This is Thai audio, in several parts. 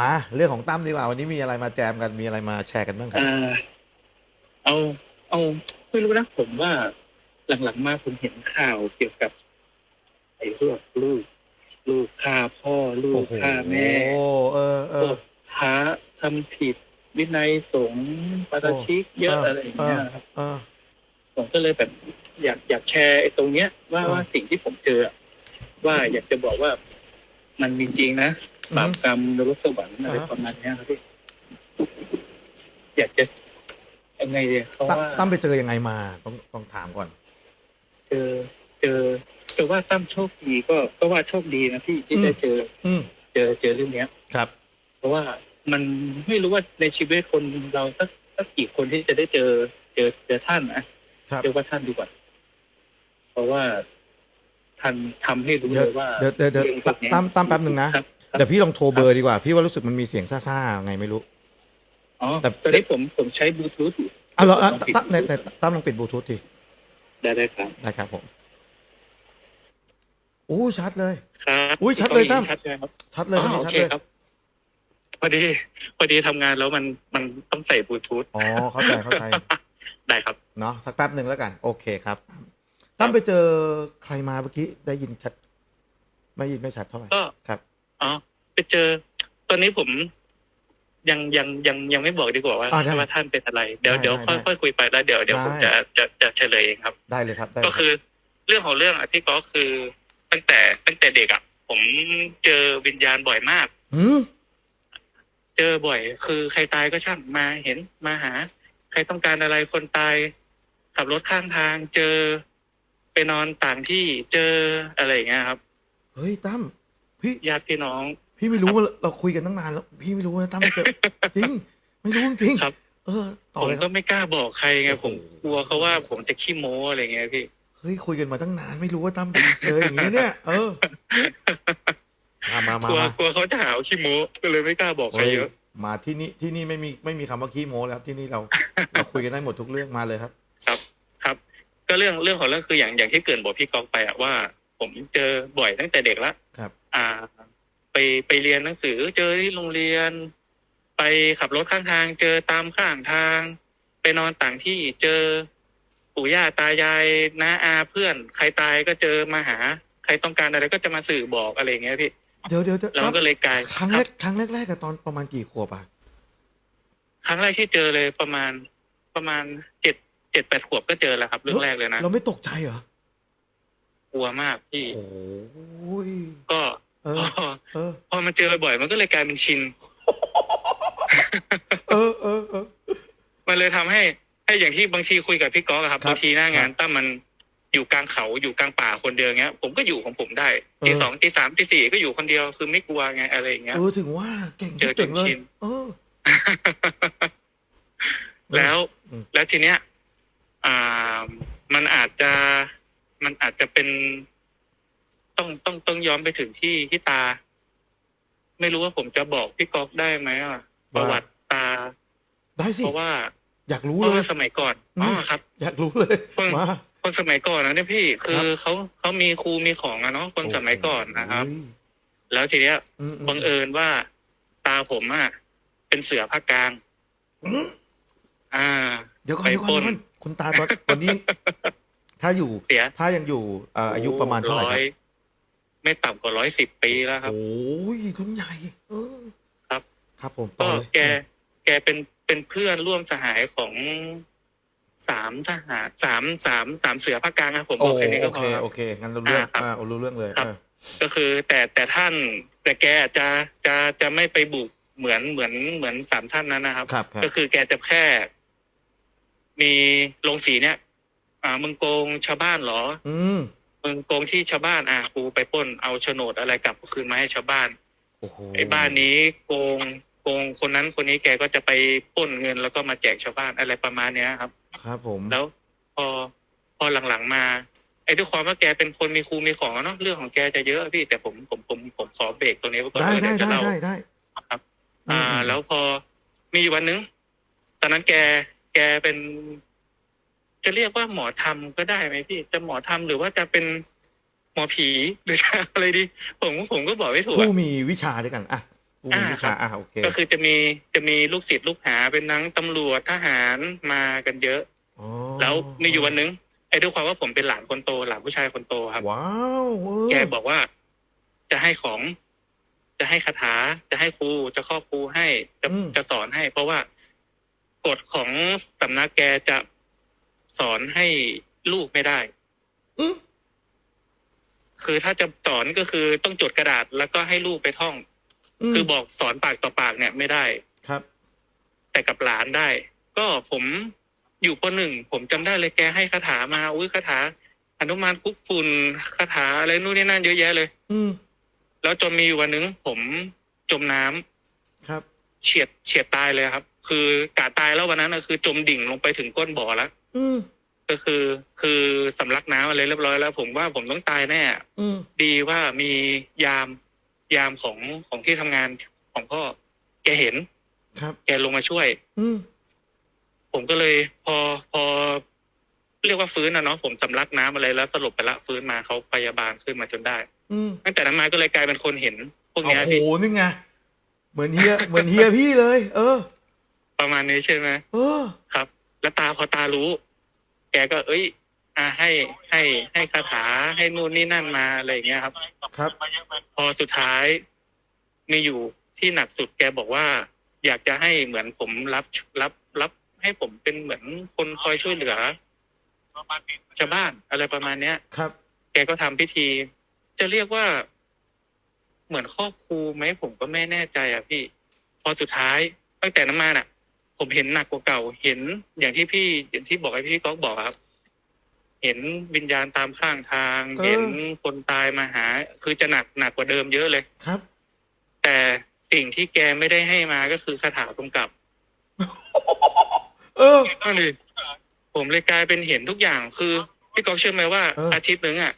มาเรื่องของตั้มดีกว่าวันนี้มีอะไรมาแจมกันมีอะไรมาแชร์กันบ้างครับอ่าเอา เอาไม่รู้นะผมว่า หลังๆมาผมเห็นข่าวเกี่ยวกับ ไอ้พวกลูก ลูกฆ่าพ่อ ลูโอ้กโหฆ่าแม่เออเอพวอกพระทำผิดวินัยสงฆ์ปาราชิกเยอะอะไรอย่างเงี้ยครับเออผมก็เลยแบบอยากอยากแชร์ไอ้ตรงเนี้ย ว่าอ่าว่าสิ่งที่ผมเจออะว่าอยากจะบอกว่ามันมีจริงนะอืม บาปกรรมนรกสวรรค์อะไรอ่าฮะประมาณเนี้ยครับพี่อยากจะยังไงดีเพราะตั้มว่าตั้มไปเจอยังไงมาต้องต้องถามก่อน เจอเจอเจอว่าตั้มโชคดีก็ก็ว่าโชคดีนะพี่ที่อืมได้เจออืมเจอเจอเรื่องเนี้ย ครับ เพราะว่ามันไม่รู้ว่าในชีวิตคนเราสักสักกี่คนที่จะได้เจอเจอเจอท่านนะครับ เรียกว่าท่านดีกว่า เพราะว่าท่านทำให้รู้เดี๋เลยวยว่าเดี๋ยวเดี๋ยวเดี๋ยวรื่องพวกเนี้ยตั้มตั้มแป๊บหนึ่งนะครับครับ เดี๋ยวพี่ลองโทรเบอร์ดีกว่า พี่ว่ารู้สึกมันมีเสียงซ่าๆไงไม่รู้ อ๋อแต่ ตอนนี้ผมผมใช้บลูทูธอยู่อะเหรออะลองปิดตั้มในในตั้มลองปิดบลูทูธทีได้ได้ครับได้ครับผมอู้ชัดเลย ครับอุ๊ยชัดเลยตั้ม ชัดใช่ไหมครับชัดเลยอ๋อวันโอนี้ชัดเคเลยครับ พอดี พอดีทำงานแล้วมันมันต้องใส่บลูทูธอ๋อเข้าใจเข้าใจได้ครับ เนาะสักแป๊บหนึ่งแล้วกัน โอเคครับตั้มตั้มไปเจอใครมาเมื่อกี้ได้ยินชัด ไม่ยินไม่ชัดเท่าไหร่ก็ ครับ อ๋อไปเจอ ตอนนี้ผมยังยังยังยังไม่บอกดีกว่าว่าอ่าได้ว่าท่านเป็นอะไร เดี๋ยวได้เดี๋ยวได้ค่อยค่อยคุยไปแล้วเดี๋ยวเดี๋ยวได้ ผมจะจะจะเฉลยเองครับ ได้เลยครับได้ก็เลยคือเรื่องของเรื่องอะพี่ก็คือตั้งแต่ตั้งแต่เด็กอะ ผมเจอวิญญาณบ่อยมากอืมเจอบ่อย คือใครตายก็ช่างมาเห็นมาหา ใครต้องการอะไรคนตาย ขับรถข้างทาง เจอไปนอนต่างที่เจออะไรอย่างเงี้ยครับ เฮ้ยตั้ม พี่ญาติพี่น้อง พี่ไม่รู้ว่าเราคุยกันตั้งนานแล้ว พี่ไม่รู้นะตั้มเจอจริง ไม่รู้จริงครับ เออต่อผมเลยคก็รับ ไม่กล้าบอกใครไงโอ้โหผมกลัวเขาว่าผมจะขี้โม้อะไรเงี้ยพี่ เฮ้ยคุยกันมาตั้งนานไม่รู้ว่าตั้มเจออย่างนี้เนี่ย เออมามามากลัวมากลัวเขาจะหาว่าขี้โม้ก็เลยไม่กล้าบอกใครเฮ้ยเยอะ มาที่นี่ที่นี่ไม่มีไม่มีคำว่าขี้โม้แล้วครับที่นี่เราเราคุยกันได้หมดทุกเรื่องมาเลยครับครับ ครับ ก็เรื่องเรื่องของเรื่องคืออย่างอย่างที่เกรินบอกพี่กองไปอะว่า ผมเจอบ่อยตั้งแต่เด็กละครับ อ่า ไปไปเรียนหนังสือเจอที่โรงเรียน ไปขับรถข้างทาง เจอตามข้างทาง ไปนอนต่างที่เจอปู่ย่าตายายน้าอาเพื่อน ใครตายก็เจอมาหา ใครต้องการอะไรก็จะมาสื่อบอกอะไรอย่างเงี้ยพี่ เดี๋ยวเดี๋ยวเดี๋ยวแล้วก็เลยกลายครั้งคแรรับกครั้งแรกแรกกับตอนประมาณกี่ขวบอะครั้งแรกที่เจอเลยประมาณประมาณเจ็ดเจ็ดแปดขวบก็เจอแล้วครับ เรื่องแรกเลยนะเราไม่ตกใจเหรอกลัวมากพี่โอ้ยก็ เอพออ เออ พอมันเจอบ่อยๆมันก็เลยกลายเป็นชิน เออเออเออ มันเลยทำให้ให้อย่างที่บางทีคุยกับพี่ก๊อกอะครับครับบางทีหน้างานครับตั้มมันอยู่กลางเขาอยู่กลางป่าคนเดียวเงี้ย ผมก็อยู่ของผมได้เออ ตีสองตีสามตีสี่ก็อยู่คนเดียวคือไม่กลัวไงอะไรอย่างเงี้ย เออถึงว่าเก่งเจอจนเก่งเลยชินเออ แล้ว อืม แล้วทีเนี้ย อ่า มันอาจจะ มันอาจจะเป็น ต้องต้องต้องย้อนไปถึงที่ที่ตา ไม่รู้ว่าผมจะบอกพี่ก๊อกได้ไหมอะประวัติตา ได้สิเพราะว่า อยากรู้เพเลราะว่ายสมัยก่อนอืมอ๋อครับ อยากรู้เลยเพิ่งมาคนสมัยก่อนนะเนี่ยพี่ คืคอรับเขาเขามีครูมีของอะเนาะคนสมัยก่อนนะครับโอ้ยแล้วทีเนี้ยอืมอืมบังเอิญว่า ตาผมอะเป็นเสือภาคกลางอืมอ่า เดี๋ยวก่อนไปเดี๋ยวก่อนปล้น เดี๋ยวก่อนคุณตาตอนตอนนี้ ถ้าอยู่ เสียถ้ายังอยู่เอ่ออายุประมาณเท่าไหร่คร้รัอบย ไม่ต่ำกว่าร้อยสิบปีแล้วครับ โอ้ยรุ่นใหญ่ เออครับ ครับผมต่ก็อเลยแกแกเป็นเป็นเพื่อนร่วมสหายของสามทหารสามสามสามเสือภาคกลางครับผมโอ้บอกแค่นี้ก็โอพเคอ โอเคงั้นรู้เรื่องอ่าครับอ่ารู้เรื่องเลยครับ เออก็คือแต่แต่ท่านแต่แกจะจะจะไม่ไปบุกเหมือนเหมือนเหมือนสามท่านนั้นนะครับ ครับครับก็คือแกจะแค่ มีโรงสีเนี่ย อ่ามึงโกงชาวบ้านเหรอ อืม มึงโกงที่ชาวบ้านอะกูไปปล้นเอาโฉนดอะไรกลับคืนมาให้ชาวบ้าน โอ้โหไอ้บ้านนี้โกงโกงคนนั้นคนนี้แกก็จะไปปล้นเงินแล้วก็มาแจกชาวบ้านอะไรประมาณเนี้ยครับ ครับผมแล้วพอพอหลังๆมา ไอ้ด้วยความว่าแกเป็นคนมีครูมีของอะเนาะเรื่องของแกจะเยอะพี่แต่ผมผมผมผมขอเบรกตรงนี้ไว้ก่อนได้เดี๋ได้ยวจะได้เล่า ได้ได้ ครับ อ่าแล้วพอมีวันหนึง ตอนนั้นแก แกเป็น จะเรียกว่าหมอธรรมก็ได้ไหมพี่จะหมอธรรมหรือว่าจะเป็นหมอผีหรือจะอะไรดี ผมผมก็บอกไม่ถูกผู้อะมีวิชาด้วยกันอะผู้มีวิชาอ่าโอเคก็คือจะมีจะมีลูกศิษย์ลูกหาเป็นนังตำรวจทหารมากันเยอะอ๋อแล้วมีอยู่วันหนึงไอ้ด้วยความว่าผมเป็นหลานคนโตหลานผู้ชายคนโตครับว้าวเออแกบอกว่า จะให้ของ จะให้คาถาจะให้ครูจะครอบครูให้จะจะสอนให้ เพราะว่ากฎของสำนักแกจะ สอนให้ลูกไม่ได้ อืมคือถ้าจะสอนก็คือต้องจดกระดาษแล้วก็ให้ลูกไปท่องมคือบอกสอนปากต่อปากเนี่ยไม่ได้ครับ แต่กับหลานได้ ก็ผมอยู่ปหนึ่งผมจำได้เลยแกให้คาถามาอุ้ยคาถาอนุมานคุกฝุ่นคาถาอะไรนู่นนี่นั่นเยอะแยะเลย อืมแล้วจนมีอยู่วันหนึงผมจมน้ำครับ เฉียดเฉียดตายเลยครับ คือกาตายแล้ววันนั้นน่ะคือจมดิ่งลงไปถึงก้นบ่อแล้ว อืม ก็คือคือสำลักน้ำอะไรเรียบร้อยแล้ว ผมว่าผมต้องตายแน่ อืม ดีว่ามียามยามของของที่ทำงานของพ่อ แกเห็น ครับ แกลงมาช่วย อืม ผมก็เลยพอพอ เรียกว่าฟื้นนะเนาะผมสำลักน้ำอะไรแล้วสลบไปละฟื้นมาเขาพยาบาลขึ้นมาจนได้อืมตั้งแต่นั้นมาก็เลยกลายเป็นคนเห็น พวกโอ้เนี้ยโหพี่นี่ไง เหมือนเฮีย เหมือนเฮียพี่เลย เออ ประมาณนี้ใช่ไหมเออ ครับ แล้วตาพอตารู้แกก็เอ้ย อ่าให้ให้ให้คาถาให้นู่นนี่นั่นมาอะไรอย่างเงี้ยครับ ครับ พอสุดท้ายมีอยู่ที่หนักสุดแกบอกว่า อยากจะให้เหมือนผมรับรับรับให้ผมเป็นเหมือนคนคอยช่วยเหลือชาวบ้านอะไรประมาณเนี้ย ครับ แกก็ทำพิธี จะเรียกว่า เหมือนครอบครูไหมผมก็ไม่แน่ใจอะพี่ พอสุดท้ายตั้งแต่นั้นมาน่ะ ผมเห็นหนักกว่าเก่า เห็นอย่างที่พี่อย่างที่บอกไอ้พี่ก๊อกบอกครับ เห็นวิญญาณตามข้างทาง เออ เห็นคนตายมาหา คือจะหนักหนักกว่าเดิมเยอะเลย ครับ แต่สิ่งที่แกไม่ได้ให้มาก็คือคาถากำกับเออนั่นเลยผมเลยกลายเป็นเห็นทุกอย่าง คือพี่ก๊อกเชื่อไหมว่า เอออ อาทิตย์หนึ่งอะ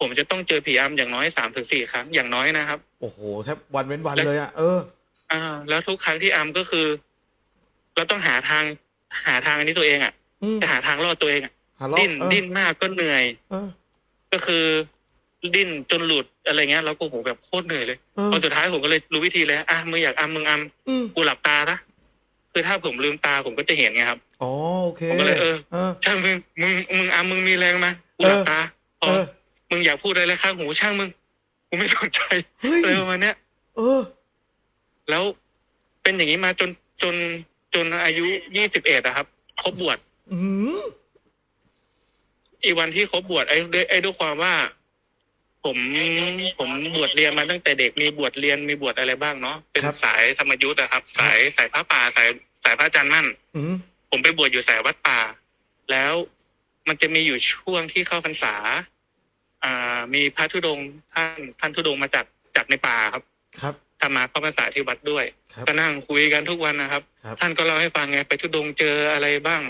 ผมจะต้องเจอผีอำอย่างน้อยสามถึงสี่ครั้งอย่างน้อยนะครับ โอ้โหแทบวันเว้นวันเลยอะเออ อ่า แล้วทุกครั้งที่อำก็คือ เราต้องหาทาง หาทางอันนี้ตัวเองอะอืมจะหาทางรอดตัวเองอะหาล้อดิ้นเออดิ้นมากก็เหนื่อย เออ ก็คือดิ้นจนหลุดอะไรเงี้ยแล้วก็โหแบบโคตรเหนื่อยเลยเออ พอสุดท้ายผมก็เลยรู้วิธีเลยอะมึงอยากอำมึงอำอืมกูหลับตานะคือถ้าผมลืมตาผมก็จะเห็นไงครับ อ๋อโอเคผมก็เลยเออ เออ ช่างมึงมึงมึงอำมึงมีแรงมากูหลับตาพอเออ มึงอยากพูดอะไรข้างหูช่างมึงกูไม่สนใจเฮ้ยอะไรประมาณเนี้ย เออ แล้วเป็นอย่างนี้มาจนจน จนอายุยี่สิบเอ็ดอะครับครบบวชอืมอีกวันที่ครบบวชไอ้ด้วยไอ้ด้วยความว่า ผมผมบวชเรียนมาตั้งแต่เด็กมีบวชเรียนมีบวชอะไรบ้างเนาะเป็นสายธรรมยุทธ์อะครับ สายสายพระป่าสายสายพระอาจารย์มั่น อืมผมไปบวชอยู่สายวัดป่า แล้วมันจะมีอยู่ช่วงที่เข้าพรรษา อ่า มีพระธุดงค์ท่านท่านธุดงค์มาจากจากในป่าครับ ครับ ทำมาเข้าพรรษาที่วัดด้วย ครับ ก็นั่งคุยกันทุกวันนะครับ ครับ ท่านก็เล่าให้ฟังไงไปธุดงค์เจออะไรบ้าง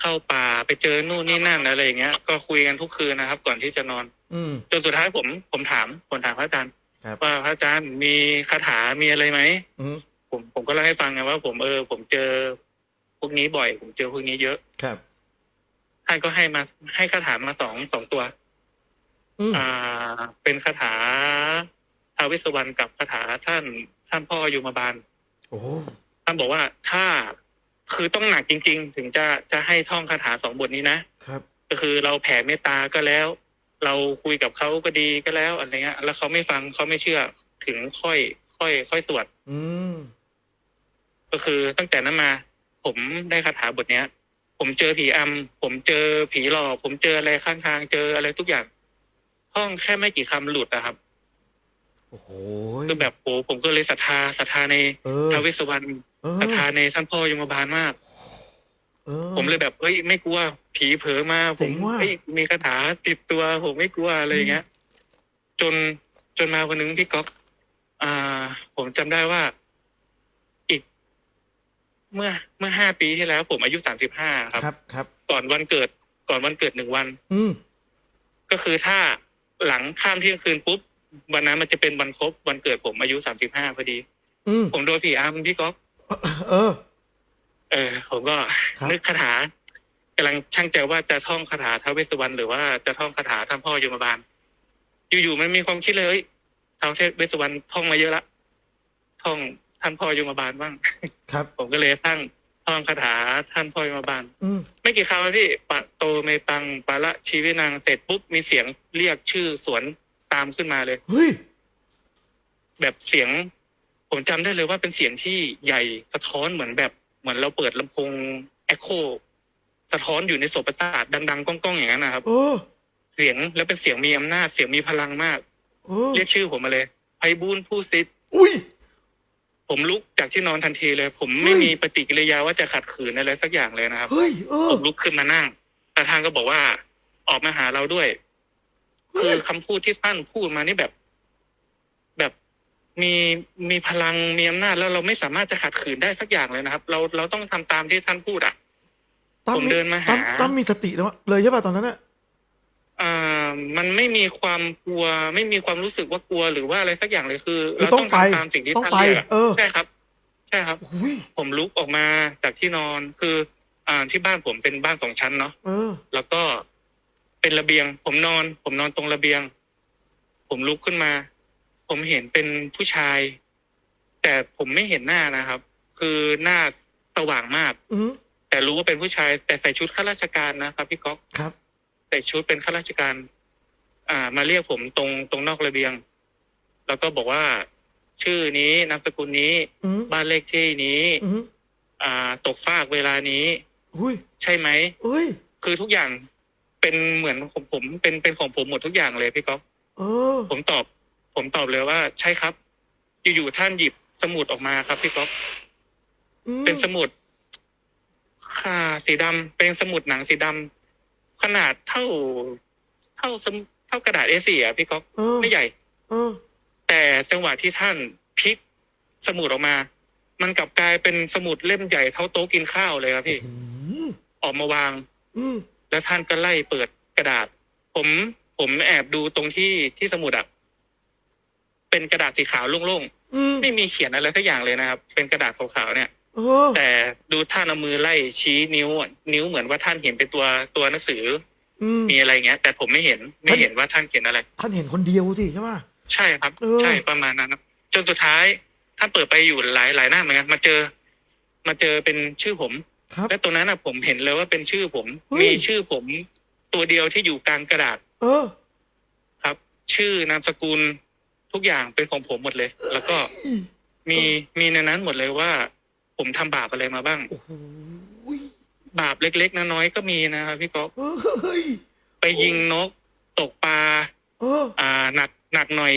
เข้าป่าไปเจอนู่นนี่นั่นอะไรอย่างเงี้ย ก็คุยกันทุกคืนนะครับ ก่อนที่จะนอน อืม จนสุดท้ายผมผมถามผมถามพระอาจารย์ครับ ว่าพระอาจารย์มีคาถามีอะไรไหมอืมผมผมก็เล่าให้ฟังไงว่า ผมเออ ผมเจอพวกนี้บ่อย ผมเจอพวกนี้เยอะครับ ท่านก็ให้มาให้คาถามาสองสองตัว อืมอ่า เป็นคาถา ท้าวเวิสวรรณกับคาถาท่านท่านพ่อยมบาลโอ้ท่านบอกว่าถ้าคือต้องหนักจริง ๆ ถึงจะจะให้ท่องคาถาสองบทนี้นะครับ ก็คือเราแผ่เมตตาก็แล้ว เราคุยกับเขาก็ดีก็แล้วอะไรเงี้ย แล้วเขาไม่ฟังเขาไม่เชื่อถึงค่อย ค่อย ค่อยสวดอืมก็คือตั้งแต่นั้นมา ผมได้คาถาบทเนี้ย ผมเจอผีอำผมเจอผีหลอก ผมเจออะไรข้างทางเจออะไรทุกอย่างท่องแค่ไม่กี่คำหลุดนะครับ โอ้โห คือแบบโหผมก็เลยศรัทธาศรัทธาในเออ ท้าวเวสสวรรณเออศรัทธาในท่านพ่อยมบาลมาก เออ ผมเลยแบบเฮ้ยไม่กลัว ผีเผลอมาผเจ๋มงว่ะเฮ้ยมีคาถาติดตัวผมไม่กลัวอะไรอย่างเงี้ย จนจนมาวันหนึงพี่ก๊อกอ่า ผมจำได้ว่า อีก เมื่อเมื่อห้าปีที่แล้ว ผมอายุสามสิบห้าครับ ครับครับ ก่อนวันเกิด ก่อนวันเกิดหนึ่งวัน อืมก็คือถ้าหลังข้ามเที่ยงคืนปุ๊บ วันนั้นมันจะเป็นวันครบวันเกิดผมอายุสามสิบห้าพอดี อืมผมโดนผีอำพี่ก๊อกเออ เออ ผมก็ครับ นึกคาถากำลังช่างใจว่าจะท่องคาถาท้าวเวสสวรรณหรือว่าจะท่องคาถาท่านพ่อยมบาล อยู่ๆมันมีความคิดเลยเอ้ยท้าวเวสสวรรณท่องมาเยอะละท่องท่านพ่อยมบาลบ้าง ครับ ผมก็เลยตั้งท่องคาถาท่านพ่อยมบาล อืมไม่กี่คำนะพี่ปะโตเมตังปะละชีวินังเสร็จปุ๊บมีเสียงเรียกชื่อสวน ตามขึ้นมาเลย เฮ้ย แบบเสียง ผมจำได้เลยว่าเป็นเสียงที่ใหญ่สะท้อนเหมือนแบบเหมือนเราเปิดลำโพงเอ็โคสะท้อนอยู่ในโสตประสาทดังๆก้องๆอย่างนั้นนะครับ เออ เสียงแล้วเป็นเสียงมีอำนาจเสียงมีพลังมาก เออ เรียกชื่อผมมาเลยไพบูลย์ผู้ซิด อุ้ย ผมลุกจากที่นอนทันทีเลย ผมไม่เฮ้ย มีปฏิกิริยาว่าจะขัดขืนอะไรสักอย่างเลยนะครับ เฮ้ย เออผมลุกขึ้นมานั่งแต่ท่านก็บอกว่า ออกมาหาเราด้วยเฮ้ คือยคำพูดที่ท่านพูดมานี่แบบ แบบมีมีพลังมีอำนาจแล้วเราไม่สามารถจะขัดขืนได้สักอย่างเลยนะครับ เราเราต้องทำตามที่ท่านพูดอะตั้ผมเดินมาหาตั้มตั้มมีสติแล้ววะเลยใช่ป่ะตอนนั้นอะอ่ามันไม่มีความกลัว ไม่มีความรู้สึกว่ากลัวหรือว่าอะไรสักอย่างเลยคือคือเราต้ต้อองงไปทำตามสิ่งที่ต้องท่านไปเรียกอะเออใช่ครับใช่ครับอุ้ยผมลุกออกมาจากที่นอนคือ อ่าที่บ้านผมเป็นบ้านสองชั้นเนาะเออแล้วก็ เป็นระเบียง ผมนอน ผมนอนตรงระเบียง ผมลุกขึ้นมา ผมเห็นเป็นผู้ชาย แต่ผมไม่เห็นหน้านะครับ คือหน้าสว่างมาก อืมแต่รู้ว่าเป็นผู้ชาย แต่ใส่ชุดข้าราชการนะครับพี่ก๊อก ครับ ใส่ชุดเป็นข้าราชการ อ่า มาเรียกผมตรงตรงนอกระเบียง แล้วก็บอกว่า ชื่อนี้นามสกุลนี้ อืมบ้านเลขที่นี้ อืมอ่า ตกฟากเวลานี้ อุ้ยใช่ไหมเอ้ย คือทุกอย่าง เป็นเหมือนของผมเป็นเป็นของผมหมดทุกอย่างเลยพี่ก๊อฟเออ ผมตอบ ผมตอบเลยว่าใช่ครับ อยู่ๆท่านหยิบสมุดออกมาครับพี่ก๊อฟอืมเป็นสมุดค่ะสีดำเป็นสมุดหนังสีดำขนาดเท่า เท่าสมุเท่ากระดาษ A4 อะพี่ก๊อฟเออไม่ใหญ่ เออแต่จังหวะที่ท่านพลิกสมุดออกมา มันกลับกลายเป็นสมุดเล่มใหญ่เท่าโต๊ะกินข้าวเลยครับพี่ อืมออกมาวาง อืม แล้วท่านก็ไล่เปิดกระดาษ ผมผมแอบดูตรงที่ที่สมุดอะเป็นกระดาษสีขาวโล่งอืมๆไม่มีเขียนอะไรสักอย่างเลยนะครับ เป็นกระดาษขาวๆเนี่ยเออแต่ดูท่านเอามือไล่ชี้นิ้วอะนิ้วเหมือนว่าท่านเห็นเป็นตัวตัวหนังสืออืม มีอะไรเงี้ย แต่ผมไม่เห็นไม่เห็นว่าท่านเขียนอะไร ท่านเห็นคนเดียวสิใช่ป่ะ ใช่ครับ เออ ใช่ประมาณนั้นครับจนสุดท้ายท่านเปิดไปอยู่หลายหลายหน้าเหมือนกันมาเจอ มาเจอเป็นชื่อผม ครับ และตรงนั้นน่ะผมเห็นเลยว่าเป็นชื่อผม เฮ้ย มีชื่อผมตัวเดียวที่อยู่กลางกระดาษเออ ครับ ชื่อนามสกุลทุกอย่างเป็นของผมหมดเลย แล้วก็มีมีในนั้นหมดเลยว่า ผมทำบาปอะไรมาบ้าง โอ้โหบาปเล็กๆน้อยๆก็มีนะครับพี่ก๊อฟเฮ้ยไปยิงนก ตกปลา เออ อ่าหนักหนักหน่อย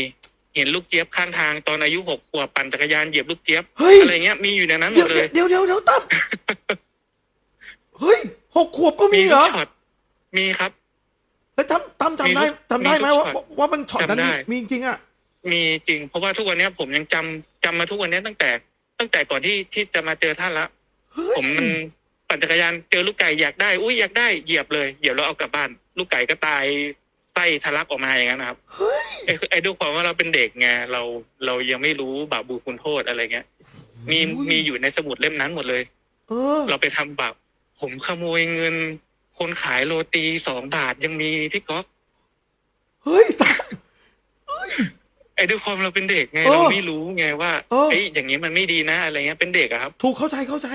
เห็นลูกเจี๊ยบข้างทางตอนอายุหกขวบปั่นจักรยานเหยียบลูกเจี๊ยบเฮ้ย อะไรเงี้ยมีอยู่ในนั้นหมเดี๋ยวดเลย เดี๋ยวเดี๋ยวเดี๋ยวตั้ม เฮ้ยหกขวบก็มีมีเหรทุกอช็อตมีครับเฮ้ยตั้มตั้มจำได้มีทุกจำได้ไหมมีทุกว่าช็อตว่ามันช็อตนั้นจำได้ มีมีจริงๆอะมีจริง เพราะว่าทุกวันเนี้ยผมยังจำจำมาทุกวันเนี้ยตั้งแต่ ตั้งแต่ก่อนที่ที่จะมาเจอท่านละ เฮ้ยผมมันปั่นจักรยานเจอลูกไก่อยากได้ อุ้ยอยากได้เหยียบเลยเหยียบแล้วเอากลับบ้าน ลูกไก่ก็ตายไส้ทะลักออกมาอย่างนั้นนะครับเฮ้ยไอ้คือไอ้ด้วยความว่าเราเป็นเด็กไงเราเรายังไม่รู้บาปบุญคุณโทษอะไรเงี้ย มีมีอยู่ในสมุดเล่มนั้นหมดเลย เออเราไปทำบาป ผมขโมยเงิน คนขายโรตีสองบาทยังมีพี่ก๊อฟเฮ้ยตั้มไอ้ด้วยความเราเป็นเด็กไงเออเราไม่รู้ไงว่าเออไอ้ยอย่างนี้มันไม่ดีนะอะไรเงี้ยเป็นเด็กอะครับ ถูกเข้าใจเข้าใจ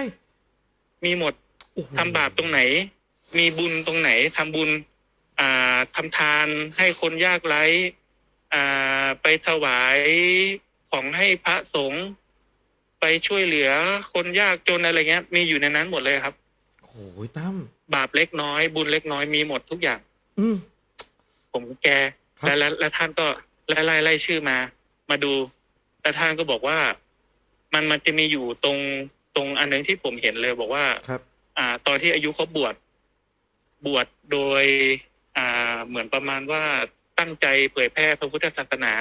มีหมดโอ้โหทำบาปตรงไหน มีบุญตรงไหนทำบุญ อ่าทำทานให้คนยากไร้อ่าไปถวายของให้พระสงฆ์ไปช่วยเหลือคนยากจนอะไรเงี้ย มีอยู่ในนั้นหมดเลยครับ โอ้โหตั้มบาปเล็กน้อย บุญเล็กน้อยมีหมดทุกอย่าง อืม ผมแกครับ และและและท่านก็ไล่ไล่ไล่ชื่อมา มาดูแล้วท่านก็บอกว่า มันมันจะมีอยู่ตรงตรงอันหนึงที่ผมเห็นเลยบอกว่า ครับ อ่า ตอนที่อายุเขาบวชบวชโดย อ่า เหมือนประมาณว่าตั้งใจเผยแพร่พระพุทธศาสนา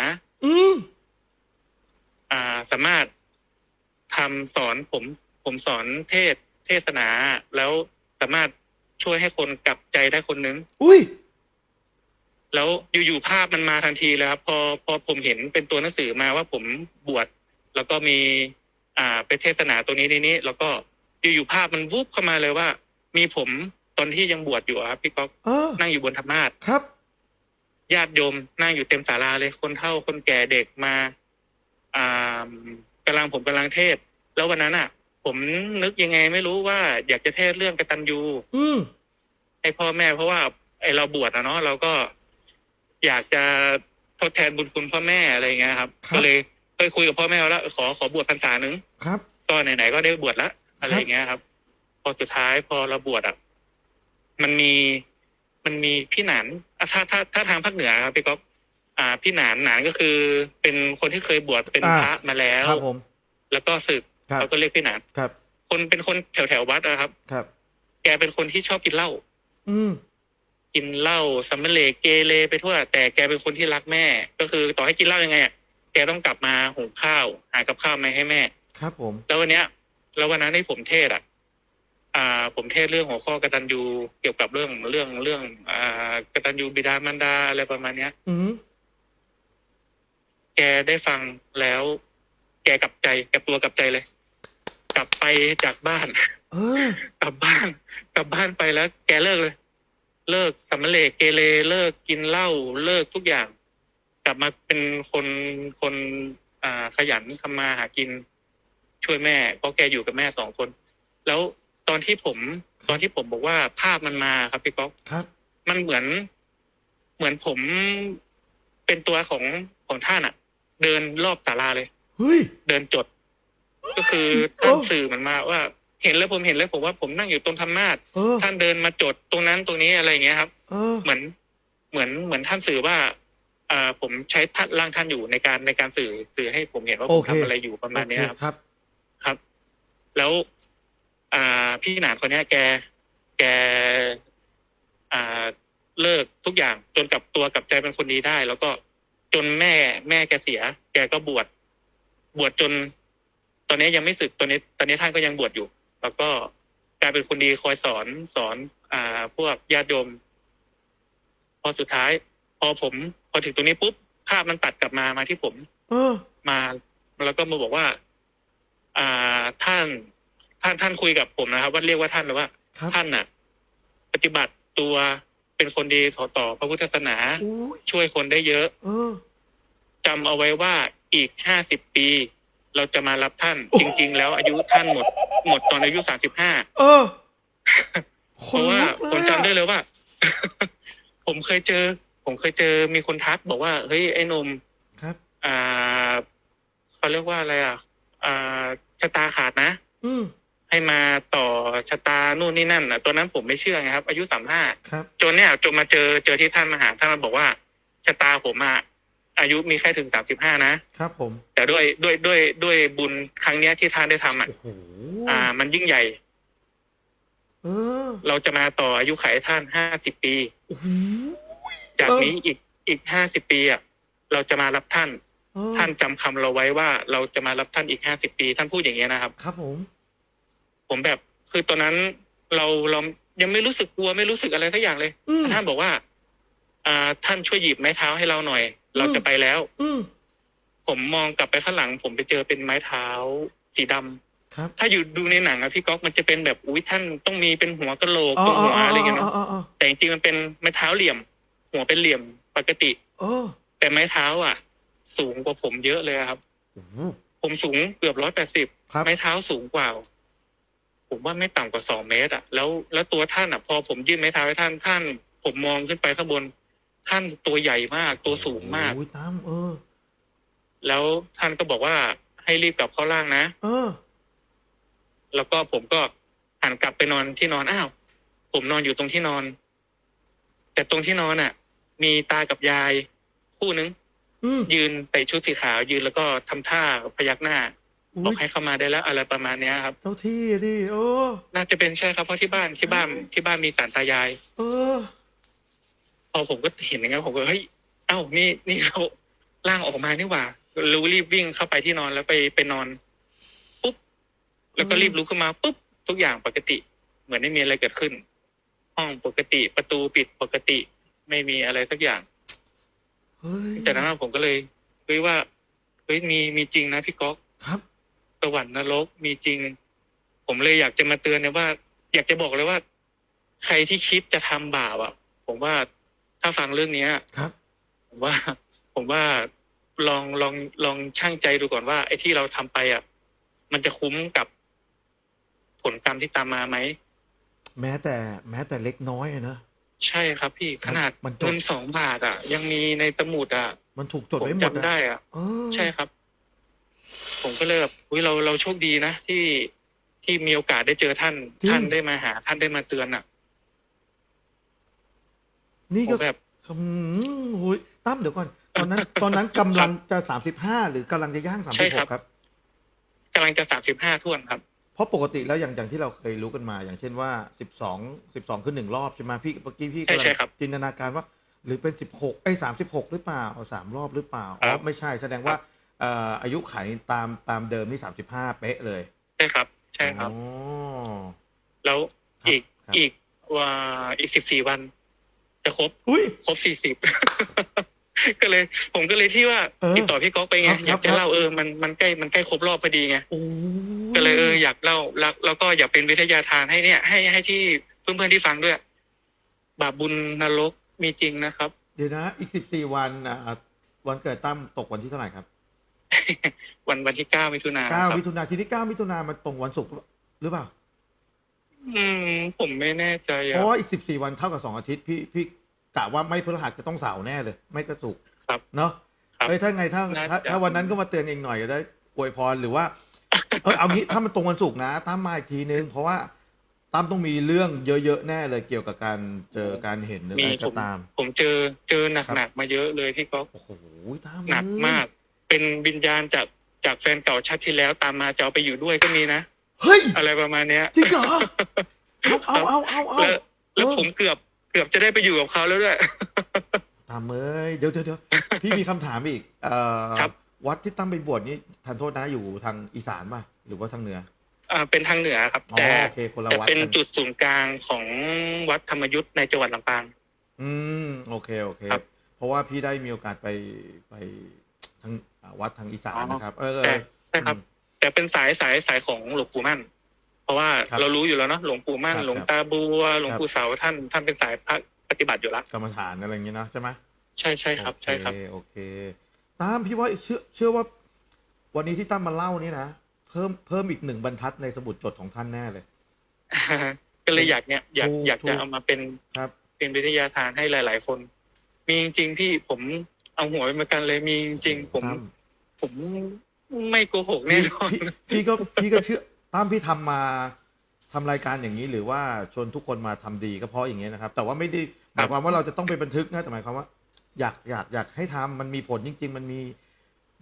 อืมอ่าสามารถทำสอนผมผมสอนเทศ เทศนา แล้วสามารถช่วยให้คนกลับใจได้คนนึง อุ้ย แล้วอยู่ๆภาพมันมาทันทีเลยครับ พอพอผมเห็นเป็นตัวหนังสือมาว่าผมบวชแล้วก็มี อ่าไปเทศนาตัวนี้ในนี้ แล้วก็อยู่ๆภาพมันวุบเข้ามาเลยว่า มีผมตอนที่ยังบวชอยู่อะครับพี่ก๊อกเออ นั่งอยู่บนธรรมาสน์ ครับ ญาติโยมนั่งอยู่เต็มศาลาเลยคนเฒ่าคนแก่เด็กมา อ่าไปกำลังผมกำลังเทศน์แล้ววันนั้นอะ ผมนึกยังไงไม่รู้ว่าอยากจะเทศน์เรื่องกตัญญูอืมให้พ่อแม่ เพราะว่าไอเราบวชอะเนาะเราก็ อยากจะทดแทนบุญคุณพ่อแม่อะไรอย่างเงี้ยครับ ก็เลยเคยคุยกับพ่อแม่แล้วขอขอบวชพรรษาหนึ่งครับ ก็ไหนๆก็ได้บวชละอะไรอย่างเงี้ยครับ พอสุดท้ายพอเราบวชอะมันมีมันมีพี่หนานอะถ้าถ้าถ้าทางภาคเหนือครับพี่ก๊อฟอ่า พี่หนานหนานก็คือเป็นคนที่เคยบวชเป็นอ่า พระมาแล้ว ครับผม แล้วก็ศึกครับ เขาก็เรียกพี่หนานครับ คนเป็นคนแถวแถวๆวัดนะครับ ครับ แกเป็นคนที่ชอบกินเหล้าอืมกินเหล้าสัมเมเลเกเรไปทั่ว แต่แกเป็นคนที่รักแม่ ก็คือต่อให้กินเหล้ายังไงอะแกต้องกลับมาหุงข้าว หากับข้าวมาให้แม่ ครับผม แล้ววันเนี้ย แล้ววันนั้นที่ผมเทศน์อะ อ่า ผมเทศน์เรื่องหัวข้อกตัญญูเกี่ยวกับเรื่องเรื่องเรื่อง อ่ากตัญญูบิดามารดาอะไรประมาณเนี้ย อืมแกได้ฟังแล้ว แกกลับใจกลับตัวกลับใจเลย กลับไปจากบ้าน เออกลับบ้าน กลับบ้านไปแล้ว แกเลิกเลย เลิกสัมมะเลเกเรเลิกกินเหล้าเลิกทุกอย่าง กลับมาเป็นคนคนอ่าขยันทำมาหากินช่วยแม่เพราะแกอยู่กับแม่สองคน แล้วตอนที่ผมตอนที่ผมบอกว่าภาพมันมาครับพี่ก๊อกครับ มันเหมือน เหมือนผมเป็นตัวของของท่านอะเดินรอบศาลาเลย เฮ้ย เดินจด ก็คือท่านโอ้สื่อมันมาว่า เห็นแล้วผมเห็นแล้วผมว่าผมนั่งอยู่ตรงธรรมาสเออ ท่านเดินมาจดตรงนั้นตรงนี้อะไรอย่างเงี้ยครับ เออ เหมือนเหมือนเหมือนท่านสื่อว่าอ่าผมใช้ท่านร่างท่านอยู่ในการในการสื่อสื่อให้ผมเห็นว่าผมทำอะไรอยู่ประมาณเนี้ยครับโอเคครับ ครับ แล้ว อ่า พี่หนานคนเนี้ย แก แก อ่า เลิกทุกอย่างจนกลับตัวกลับใจเป็นคนดีได้ แล้วก็จนแม่แม่แกเสีย แกก็บวชบวชจน ตอนนี้ยังไม่สึกตอนนี้ตอนนี้ท่านก็ยังบวชอยู่ แล้วก็กลายเป็นคนดีคอยสอนสอน อ่า พวกญาติโยม พอสุดท้าย พอผม พอถึงตรงนี้ปุ๊บภาพมันตัดกลับมามาที่ผม เออ มาแล้วก็มาบอกว่า อ่าท่าน ท่านท่านคุยกับผมนะครับ ว่าเรียกว่าท่านหรือว่า ครับ ท่านน่ะ ปฏิบัติตัวเป็นคนดีต่อต่อพระพุทธศาสนา อุ้ยช่วยคนได้เยอะ เออ จำเอาไว้ว่าอีกห้าสิบปี เราจะมารับท่านโอ้จริง ๆ แล้วอายุท่านหมด หมดตอนอายุสามสิบห้าเออเพราะว่าขผนมลุกจำเลยได้อะเลยว่า ผมเคยเจอ ผมเคยเจอมีคนทักบอกว่าเฮ้ยไอ้หนมครับ อ่าเขาเรียกว่าอะไรอะ อ่าชะตาขาดนะอืมให้มาต่อชะตานู่นนี่นั่นอะตอนนั้นผมไม่เชื่อไงครับ อายุสามห้าครับจนเนี่ยจนมาเจอเจอที่ท่านมาหาท่านมาบอกว่าชะตาผมอะ อายุมีแค่ถึงสามสิบห้านะ ครับผม แต่ด้วยด้วยด้วยด้วยบุญครั้งเนี้ยที่ท่านได้ทำอะ โอ้โหอ่า มันยิ่งใหญ่ เออเราจะมาต่ออายุไขท่านห้าสิบปี โอ้โหจากนี้อีกอีกห้าสิบปีอะเราจะมารับท่าน เออท่านจำคำเราไว้ว่าเราจะมารับท่านอีกห้าสิบปี ท่านพูดอย่างเงี้ยนะครับ ครับผม ผมแบบคือตอนนั้นเราเรายังไม่รู้สึกกลัวไม่รู้สึกอะไรสักอย่างเลย อืมท่านบอกว่า อ่า ท่านช่วยหยิบไม้เท้าให้เราหน่อย เราจะไปแล้ว อืม ผมมองกลับไปข้างหลัง ผมไปเจอเป็นไม้เท้าสีดำครับ ถ้าอยู่ดูในหนังอะพี่ก๊อกมันจะเป็นแบบอุ้ยท่านต้องมีเป็นหัวกะโหลกอ๋อตรงอ๋อหัวอ๋ออะไรเงี้ยอ๋อเนาะอ๋ออ๋อแต่จริงๆมันเป็นไม้เท้าเหลี่ยม หัวเป็นเหลี่ยมปกติเออแต่ไม้เท้าอะสูงกว่าผมเยอะเลยอะครับ โอ้โหผมสูงเกือบร้อยแปดสิบ ครับ ไม้เท้าสูงกว่า ผมว่าไม่ต่ำกว่าสองเมตรอะแล้วแล้วตัวท่านอะพอผมยื่นไม้เท้าให้ท่านท่าน ผมมองขึ้นไปข้างบน ท่านตัวใหญ่มาก ตัวสูงมาก โอ้ยตามเออ แล้วท่านก็บอกว่าให้รีบกลับเข้าล่างนะ เออ แล้วก็ผมก็หันกลับไปนอนที่นอนอ้าว ผมนอนอยู่ตรงที่นอน แต่ตรงที่นอนอะ มีตากับยาย คู่นึง อืมยืนใส่ชุดสีขาวยืนแล้วก็ทำท่าพยักหน้า บอุ้อยกให้เข้ามาได้แล้วอะไรประมาณเนี้ยครับ เจ้าที่ดิโอ้น่าจะเป็นใช่ครับเพราะที่บ้านที่บ้านที่บ้านมีสารตายาย เออพ อผมก็เห็นอย่างนั้นผมก็เฮ้ยเอ้านี่นี่เขาล่างออกมานี่หว่า รู้รีบวิ่งเข้าไปที่นอนแล้วไปไปนอน ปุ๊บ แล้วก็รีบลุกขึ้นมาปุ๊บ ทุกอย่างปกติ เหมือนไม่มีอะไรเกิดขึ้น ห้องปกติประตูปิดปกติ ไม่มีอะไรสักอย่างเฮ้ยจากนั้นผมก็เลยเฮ้ยว่าเฮ้ยมีมีจริงนะพี่ก๊อกครับสวรรค์นรกมีจริง ผมเลยอยากจะมาเตือนเนี่ยว่า อยากจะบอกเลยว่า ใครที่คิดจะทำบาปอะ ผมว่า ถ้าฟังเรื่องเนี้ยครับ ผมว่า ผมว่าลองลองลองช่างใจดูก่อนว่าไอ้ที่เราทำไปอะ มันจะคุ้มกับผลกรรมที่ตามมาไหม แม้แต่แม้แต่เล็กน้อยอะนะ ใช่ครับพี่ขนาดมันจด เงินสองบาทอะ ยังมีในสมุดอะมันถูกจดผมไว้หมดจำอะได้อะ เออใช่ครับ ผมก็เลยแบบอุ้ยเราเราโชคดีนะที่ที่มีโอกาสได้เจอท่าน ท่านได้มาหา ท่านได้มาเตือนอะ นี่ผก็มแบบ อืมโอ้ยตั้มเดี๋ยวก่อน ตอนนั้น ตอนนั้นกำลังจะสามสิบห้าหรือกำลังจะย่างสามใช่สิบหครับ กครับ กำลังจะสามสิบห้าท่วนครับ เพราะปกติแล้วอย่างอย่างที่เราเคยรู้กันมา อย่างเช่นว่าสิบสองสิบสองคือหนึ่งรอบใช่ไหมพี่เมื่อกี้พี่ใช่กำลัใช่ครับจินตนาการว่า หรือเป็นสิบหกไอ้สามสิบหกหรือเปล่าสามรอบหรือเปล่าคอ๋รัอบ ไม่ใช่แสดงว่าเอ่ออายุไขตามตามเดิมนี่สามสิบห้าเป๊ะเลยใช่ครับ ใช่ครับ อ๋อ แล้วครับอีกครับ อีกว่าอีกสิบสี่วัน จะครบอุ้ย ครบสี่สิบ ก็เลย ผมก็เลยที่ว่าเออติดต่อพี่ก๊อกไปไง ครับอยากครัจะบ เล่าเออมันมันใกล้มันใกล้ครบรอบพอดีไง โอ้ก็เลยเอออยากเล่าแล้วแล้วก็อยากเป็นวิทยาทานให้เนี่ยให้ให้ที่เพื่อนๆที่ฟังด้วย บาปบุญนรกมีจริงนะครับ เดี๋ยวนะ อีกสิบสี่วันอะวันเกิดตั้มตกวันที่เท่าไหร่ครับวันวันที่เก้ามิถุนาเก้าครับมิถุนาทีนี้เก้ามิถุนามันตรงวันศุกร์หรือเปล่า อืมผมไม่แน่ใจเพอะราะว่าอีกสิบสี่วันเท่ากับสองอาทิตย์พี่พี่กะว่าไม่พฤหัสก็ต้องเสาร์แน่เลย ไม่กระสุกร์ครับ เนาะครับเอ้ยถ้าไงถ้าน่าถ้าจะ ถ้าวันนั้นก็มาเตือนเองหน่อยจะได้อวยพรหรือว่าเออเอางี้ถ้ามันตรงวันศุกร์นะตั้มมาอีกทีนึง เพราะว่าตั้มต้องมีเรื่องเยอะๆแน่เลยเกี่ยวกับการเจอการเห็นหรืออะไรมีผก็มตาม ผมเจอเจอหนักครับหนักมาเยอะเลยพี่ก๊อกโอ้โหตั้มหนักมาก เป็นวิญญาณจากจากแฟนเก่าชัดที่แล้วตามมาจะเอาไปอยู่ด้วยก็มีนะ เฮ้ย อะไรประมาณเนี้ยจริงเหรอ เอาเอาเอาเอาเอาแล้วแล้วเออผมเกือบเกือบจะได้ไปอยู่กับเขาแล้วด้วยตามเอ้ยเดี๋ยวเดี๋ยวเดี๋ยวพี่มีคำถามอีกเอ่อครับ วัดที่ตั้มไปบวชนี่ทันโทษนะอยู่ทางอีสานป่ะหรือว่าทางเหนืออ่าเป็นทางเหนือครับ อ๋อแต่โอเคคนละแต่วัดเป็นกันจุดศูนย์กลางของวัดธรรมยุทธ์ในจังหวัดลำปาง อืมโอเคโอเค ครับเพราะว่าพี่ได้มีโอกาสไปไปทางอ่าวัดทางอีสานอ๋อนะครับ เออเอแต่อใช่ครับ แต่เป็นสายสายสายของหลวงปู่มั่น เพราะว่าครับเรารู้อยู่แล้วเนาะหลวงปู่มั่น ครับหลวงตาบัวหลวงครับปู่เสาท่านท่านเป็นสายพระปฏิบัติอยู่แล้วกรรมฐานอะไรอย่างเงี้ยนะใช่ไหม ใช่ใช่ครับ ใช่ครับ โอเโอเค ตามพี่ว่าเชื่อเชื่อว่า วันนี้ที่ตั้มมาเล่านี่นะเพิ่มเพิ่มอีกหนึ่งบรรทัดในสมุดจดของท่านแน่เลย ก็เลยอยากเนี่ยอยากถูกอยากถูจะก เอามาเป็นครับ เป็นวิทยาทานให้หลาย ๆ คน มีจริงๆพี่ผมเอาหัวไปเหมือนกันเลยมีจริงๆผม ตั้มผม ไม่โกหกแน่นอนพี่พี่ก็พี่ก็เชื่อตามพี่ทำมาทำรายการอย่างนี้หรือว่าชวนทุกคนมาทำดีก็เพราะอย่างเงี้ยนะครับ แต่ว่าไม่ได้หมายความว่าเราจะต้องไปบันทึกนะแต่หมายความว่า อยากอยากอยากให้ทำมันมีผลจริง ๆ มันมี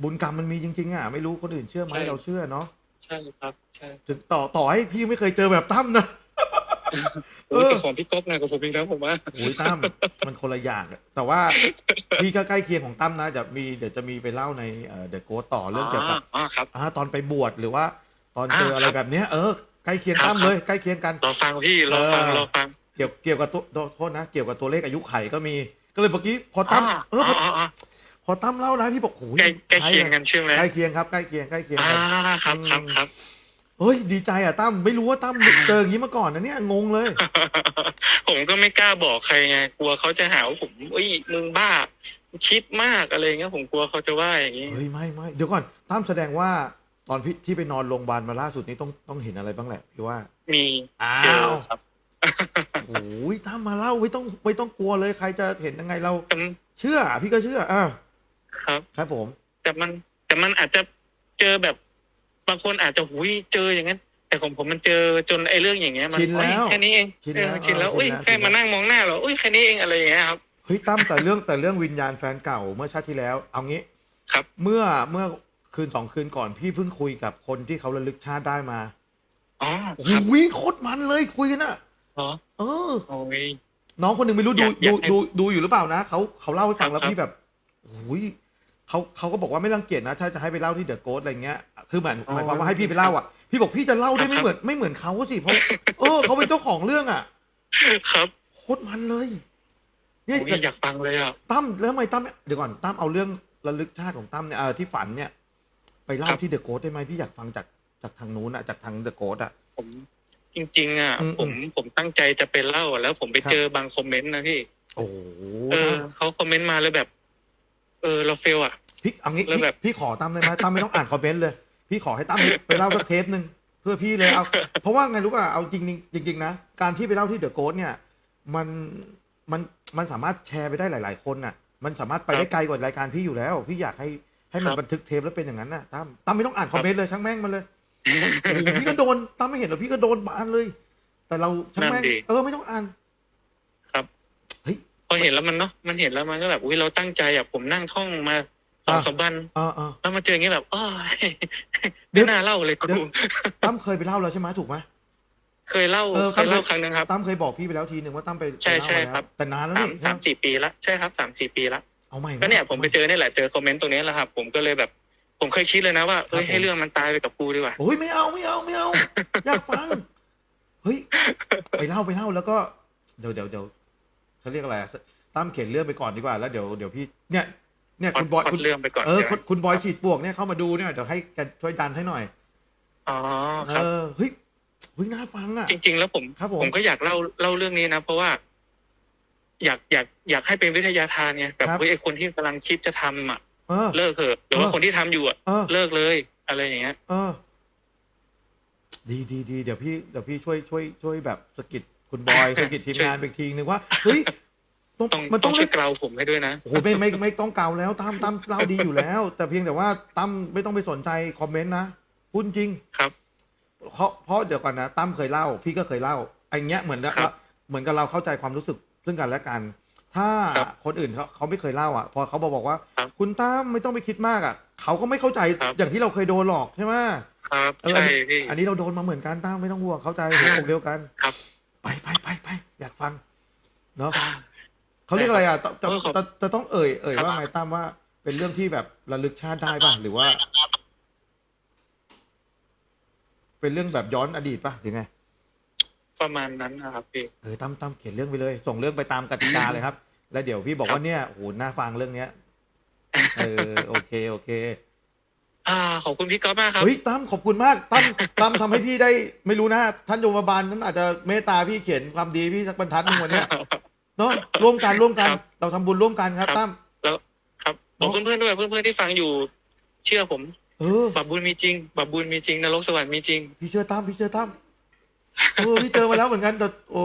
บุญกรรมมันมีจริง ๆอะไม่รู้คนอื่นเชื่อไหมใช่เราเชื่อเนาะใช่ครับ ใช่ ถึงต่อต่อให้พี่ไม่เคยเจอแบบตั้มนะ โอ้ยเออแต่ของพี่ก๊อฟนะกับผมอีกแล้วผมว่าโอ้ยตั้มมันคนละอย่างอะแต่ว่าพี่ก็ใกล้เคียงของตั้มนะจะมีเดี๋ยวจะมีไปเล่าในเดอะโกต่อเรื่องเกี่ยวกับอ๋อครับ อ่าตอนไปบวชหรือว่า ตอนเจออ่าอะไรครับแบบเนี้ยเออใกล้เคียงครับตั้มครับเลยใกล้เคียงกันรอฟังพี่รอฟังเออรอฟังเกี่ยวเกี่ยวกับตัวโทษนะ เกี่ยวกับตัวเลขอายุไขก็มี ก็เลยเมื่อกี้พอตั้มเออพออ๋ออ๋อพอตั้มเล่านะพี่บอกโอ้ยใกล้ใกล้ช่เคียงอะกันใช่ไหมใกล้เคียงครับใกล้เคียงใกล้เคียงอ่ากันครับครับครับ เฮ้ยดีใจอะตั้มไม่รู้ว่าตั้มเจออย่างนี้มาก่อนนะเนี่ยงงเลย ผมก็ไม่กล้าบอกใครไงกลัวเขาจะหาว่าผมเอ้ยมึงบ้า คิดมากอะไรเงี้ยผมกลัวเขาจะว่าอย่างนี้เฮ้ยไม่ไม่เดี๋ยวก่อนตั้มแสดงว่าตอนพี่ที่ไปนอนโรงพยาบาลมาล่าสุดนี้ต้องต้องเห็นอะไรบ้างแหละพี่ว่า มีอ้าเจอวครับโอ้ยตั้มมาเล่าไม่ต้องไม่ต้องกลัวเลยใครจะเห็นยังไงเราแต่มันเชื่อ พี่ก็เชื่ออ่าครับ ครับผม แต่มันแต่มันอาจจะเจอแบบ บางคนอาจจะหุยเจออย่างนั้น แต่ของผมมันเจอจนไอ้เรื่องอย่างเงี้ยมันชินแล้วโอ๊ยแค่นี้เองชินเอแล้วอชินแล้วเอออุ้ยชินแล้วแค่ชินแล้วมานั่งมองหน้าเหรออุ้ยแค่นี้เองอะไรอย่างเงี้ยครับ เฮ้ยตั้มแต่เรื่องแต่เรื่องวิญญาณแฟนเก่าเมื่อชาติที่แล้ว เอางี้ครับ เมื่อเมื่อคืนสองคืนก่อนพี่เพิ่งคุยกับคนที่เขาระลึกชาติได้มาอ๋อโอ้ครับโหโคตรมันเลยคุยกันอะอ๋อเออ โอ้ย น้องคนหนึ่งไม่รู้อดูยากอดูยากให้ดูดูอยู่หรือเปล่านะเขาเขาเล่าให้ฟังครับแล้วครับ พี่แบบโอ้ย เขาเขาก็บอกว่าไม่รังเกียจนะ ถ้าจะให้ไปเล่าที่เดอะโกสอะไรเงี้ยคือหมายอ๋อหมายความว่าให้พี่ไปเล่าอะพี่บอกพี่จะเล่าได้ครัไม่บเหมือนไม่เหมือนเขาสิเพราะเออเขาเป็นเจ้าของเรื่องอะครับโคตรมันเลยเนี่ยโอ้ยอยากฟังเลยอะตั้มแล้วทำไมตั้มเดี๋ยวก่อนตั้มเอาเรื่องระลึกชาติของตั้มเนี่ยเออที่ฝันเนี่ย ไปเล่าครับที่เดอะโกสได้ไหมพี่อยากฟังจากจากทางนู้นอะจากทางเดอะโกสอะผมจริง ๆ อะ อืมผมผมตั้งใจจะไปเล่าแล้วผมไปครับ เจอบางคอมเมนต์นะพี่ โอ้โห เออเขาคอมเมนต์มาเลยแบบ เออเราเฟลอะ พี่เอางี้แล้วพี่แบบ พี่ขอตั้มได้ไหมตั้มไม่ต้องอ่านคอมเมนต์เลย พี่ขอให้ตั้มไปเล่าสักเทปหนึ่งเพื่อพี่เลยเอาเพราะว่าไงรู้ป่ะเอาจริงจริงจริงๆนะการที่ไปเล่าที่เดอะโกสเนี่ย มันมันมันสามารถแชร์ไปได้หลาย ๆ คนน่ะ มันสามารถไปได้ไกลกว่ารายการพี่อยู่แล้ว พี่อยากให้ให้มันครับบันทึกเทปแล้วเป็นอย่างนั้นน่ะตั้มตั้มไม่ต้องอ่านคอมเมนต์เลยช่างแม่งมันเลยโอ้โหพี่ก็โดนตั้มไม่เห็นหรอกพี่ก็โดนบานเลย แต่เราช่างแม่งนั่นดิ เออไม่ต้องอ่านครับเฮ้ย พอเห็นแล้วมันเนาะมันเห็นแล้วมันก็แบบอุ้ยเราตั้งใจอะผมนั่งท่องมาสองอะสามวันเออเออแล้วมาเจออย่างเงี้ยแบบอ้อยเดี๋ไม่ยวน่าเล่าเลยเดี๋กูยวตั้มเคยไปเล่าแล้วใช่ไหมถูกไหมเคยเล่าเออเคยเล่าครั้งหนึงครับตั้มเคยบอกพี่ไปแล้วทีหนึ่งว่าตั้มไปใช่ไปเล่าใช่มาแล้วครับแต่นานแล้วสามนี่สามสี่ปีละใช่ครับสามสี่ปีละเอาใหม่ก็เนี่ยผมไปเจอเนี่ยแหละเจอคอมเมนต์ตรงนี้แหละครับผมก็เลยแบบผมเคยคิดเลยนะว่าเอ้ยให้เรื่องมันตายไปกับกูดีกว่าโอ้ยไม่เอาไม่เอาไม่เอาอยากฟังเฮ้ยไปเล่าไปเล่าแล้วก็เดี๋ยวเดี๋ยวเดี๋ยว เขาเรียกอะไรอะตั้มเขียนเรื่องไปก่อนดีกว่าแล้วเดี๋ยวเดี๋ยวพี่เนี่ยเนี่ยพอคุณบอยพอคุณเรื่องไปก่อนเออใช่ไหมคุณคุณบอยฉีดปลวกเนี่ยเข้ามาดูเนี่ยเดี๋ยวให้แกช่วยดันให้หน่อย อ๋อเอครับอเฮ้ยเฮ้ยน่าฟังอะ จริง ๆ แล้วผมครับผม ผมก็อยากเล่าเล่าเรื่องนี้นะ เพราะว่า อยากอยากอยากให้เป็นวิทยาทานไงแบบครับ เฮ้ยไอคนที่กำลังคิดจะทำอะ เออ เลิกเถอะหรือว่าเออ คนที่ทำอยู่อะ เออ เลิกเลย อะไรอย่างเงี้ย เออ ดีดีดีเดี๋ยวพี่เดี๋ยวพี่ช่วยช่วยช่วยแบบสะกิด คุณบอยสะกิดทีมงานไปอีกทีนึงว่าเฮ้ยต้องต้องมันต้ต้อองงช่เล่วยนเกลาผมให้ด้วยนะ โอ้โหไม่ไม่ไม่ต้องเกาแล้วตั้มตั้มเล่าดีอยู่แล้ว แต่เพียงแต่ว่าตั้มไม่ต้องไปสนใจคอมเมนต์นะพูดจริง ครับ เพราะเพราะเดี๋ยวก่อนนะตั้มเคยเล่า พี่ก็เคยเล่าไอ้เงี้ยเหมือนครับเหมือนกับเราเข้าใจความรู้สึกซึ่งกันและกัน ถ้าครับคนอื่นเขาเขาไม่เคยเล่าอะ พอเขาบอกบอกว่าครับคุณตั้มไม่ต้องไปคิดมากอะเขาก็ไม่เข้าใจครับ อย่างที่เราเคยโดนหรอกใช่ไหมครับเออใช่พี่ อันนี้เราโดนมาเหมือนกันตั้มไม่ต้องห่วงเข้าใจหัวอกเดียวกัน ครับ ไปไปไปไปอยากฟังเนาะเขาเรียกอะไรอะจะจะเออขอบจะจะต้องเอ่ยเอ่ยครับว่าไงตั้มว่า เป็นเรื่องที่แบบระลึกชาติได้ป่ะหรือว่า เป็นเรื่องแบบย้อนอดีตป่ะหรือไงประมาณนั้นนะครับพี่เออตั้มตั้มเขียนเรื่องไปเลย ส่งเรื่องไปตามกติกาเลยครับ แล้วเดี๋ยวพี่บอกว่าเนี่ยโอ้โหน่าฟังเรื่องเนี้ยเออโอเคโอเค อ่าขอบคุณพี่ก๊อฟมากครับ เฮ้ยตั้มขอบคุณมากตั้มตั้มทำให้พี่ได้ไม่รู้นะ ท่านโยมบาลนั้นอาจจะเมตตาพี่เขียนความดีพี่สักบรรทัดหนึงวันเนี้ยเนาะร่วมกันร่วมกัน ครับเราทำบุญร่วมกันครับครับ ตั้ม แล้วครับบอกเพื่อนๆด้วยเพื่อนๆที่ฟังอยู่ เชื่อผมเออบาปบุญมีจริงบาปบุญมีจริงนรกสวรรค์มีจริง พี่เชื่อตั้มพี่เชื่อตั้มเออพี่เจอมาแล้วเหมือนกันแต่โอ้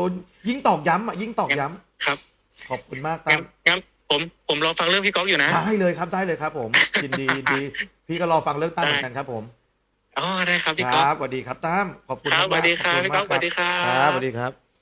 ยิ่งตอกย้ำอะยิ่งตอกย้ำครับขอบคุณมากตั้งั้นมงั้น ผมผมรอฟังเรื่องพี่ก๊อกอยู่นะ ได้เลยครับได้เลยครับ ผมยินดียินดี พี่ก็รอฟังเรื่องตั้มเหมือนกันครับ ผมอ๋อได้ครับพี่คก๊อฟ รับสวัสดีครับตั้มขอบคุณครับมากๆสวัสดีครับขอณพี่ก๊อฟมากสวัสดีครับ ครับสวัสดีครับ